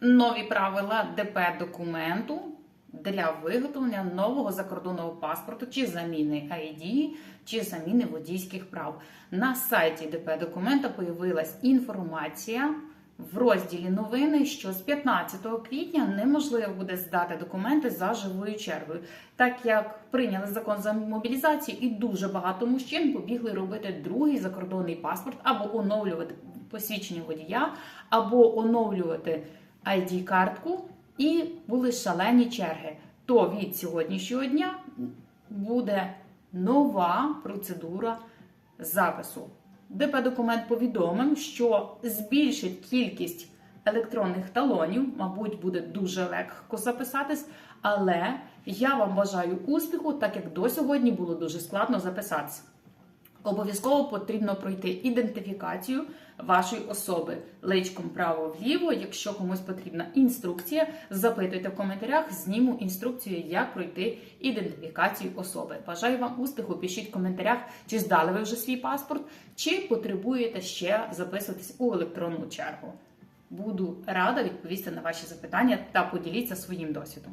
нові правила ДП документу для виготовлення нового закордонного паспорту чи заміни ID, чи заміни водійських прав. На сайті ДП документа появилась інформація в розділі новини, що з 15 квітня неможливо буде здати документи за живою чергою, так як прийняли закон за мобілізацію, і дуже багато мужчин побігли робити другий закордонний паспорт або оновлювати посвідчення водія, або оновлювати id картку і були шалені черги. То від сьогоднішнього дня буде нова процедура запису. ДП документ повідомив, що збільшить кількість електронних талонів, мабуть, буде дуже легко записатись, але я вам бажаю успіху, так як до сьогодні було дуже складно записатися. Обов'язково потрібно пройти ідентифікацію вашої особи личком право-вліво. Якщо комусь потрібна інструкція, запитуйте в коментарях, зніму інструкцію, як пройти ідентифікацію особи. Бажаю вам успіху, пишіть в коментарях, чи здали ви вже свій паспорт, чи потребуєте ще записуватись у електронну чергу. Буду рада відповісти на ваші запитання та поділіться своїм досвідом.